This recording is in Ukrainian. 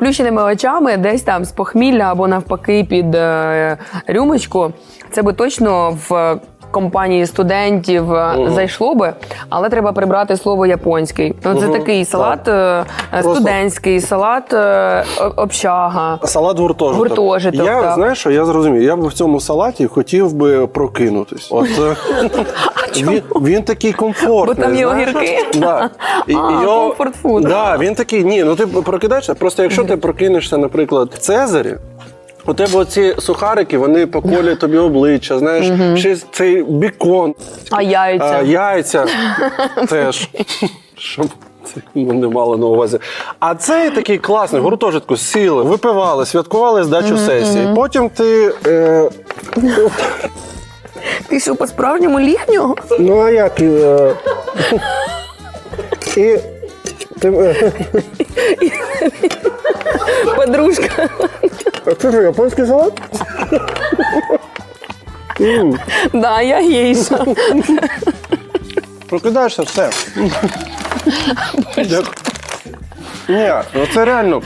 плющеними очами, десь там з похмілля або навпаки під е, рюмочку, це би точно в. Компанії студентів е, зайшло би, але треба прибрати слово японський. Це такий салат е, Просто- студентський, салат е, общага. Салат гуртожиток. Гуртожиток, Я так. знаєш, що я зрозумів. Я б в цьому салаті хотів би прокинутись. От він, він такий комфортний. Бо там є огірки? Да. І, А, його- comfort food. Да, він такий. Ні, ну ти прокидаєшся. Просто якщо ти прокинешся, наприклад, в Цезарі. У тебе оці сухарики, вони поколять тобі обличчя, знаєш, ще цей бікон, А яйця? а, яйця теж. Щоб це не мали на увазі. А цей такий класний гуртожитку сіли, випивали, святкували здачу сесії. Потім ти. Е, Ти що по-справжньому ліхнього? ну а як? Е, і. Ти, е, Подружка. А це що, японський салат? Да, я гейша. Прокидаєшся, все. Ні, ну це реально